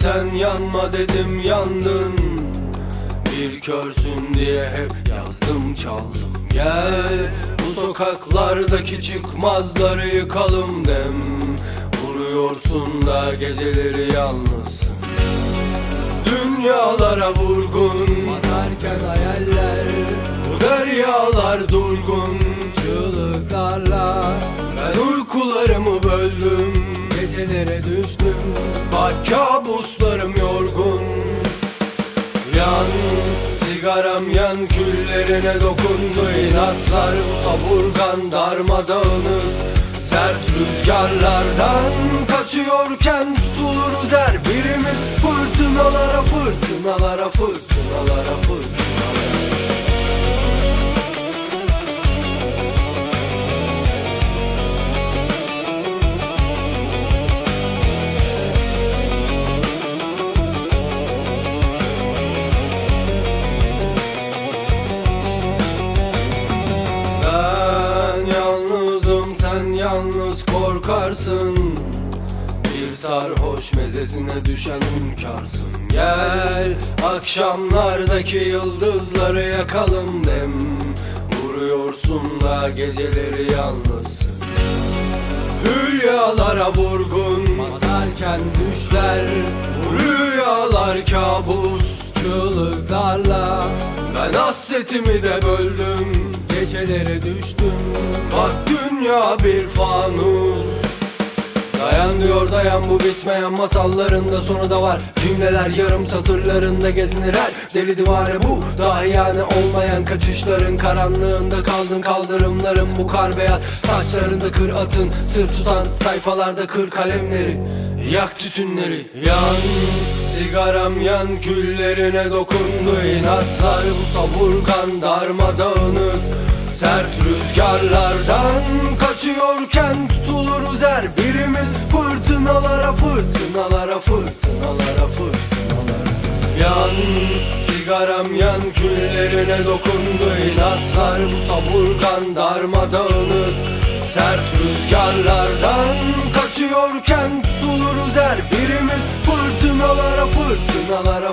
sen yanma dedim yandın. Bir körsün diye hep yazdım çaldım. Gel bu sokaklardaki çıkmazları yıkalım dem. Vuruyorsun da geceleri yalnızsın Dünyalara vurgun. Batarken hayaller. Bu deryalar durgun sigaram yan küllerine dokundu inatlar. Bu savurgan darmadağınık Sert rüzgarlardan kaçıyorken tutuluruz her birimiz. Fırtınalara fırtınalara fırtınalara fırtınalara yalnız korkarsın. Bir sarhoş mezesine düşen hünkarsın Gel akşamlardaki yıldızları yakalım dem. Vuruyorsun da geceleri yalnızsın. Hülyalara vurgun. Batarken düşler. Rüyalar kabus. Çığlıklarla Ben hasretimi de böldüm Gecelere düştüm. Bak dünya bir fanus. Dayan diyor dayan bu bitmeyen masallarında sonu da var. Cümleler yarım satırlarında gezinir her deli divare bu. Dahi yani olmayan kaçışların karanlığında kaldın kaldırımların bu kar beyaz. Saçlarında kır atın sır tutan sayfalarda kır kalemleri. Yak tütünleri yan Sigaram yan küllerine dokundu. İnatlar bu savurgan darmadağınık Sert rüzgarlardan kaçıyorken tutuluruz her birimiz. Fırtınalara fırtınalara fırtınalara fırtınalara. Yan sigaram yan küllerine dokundu inatlar. Bu savurgan darmadağınık Sert rüzgarlardan kaçıyorken tutuluruz her birimiz. Fırtınalara fırtınalara fırtınalara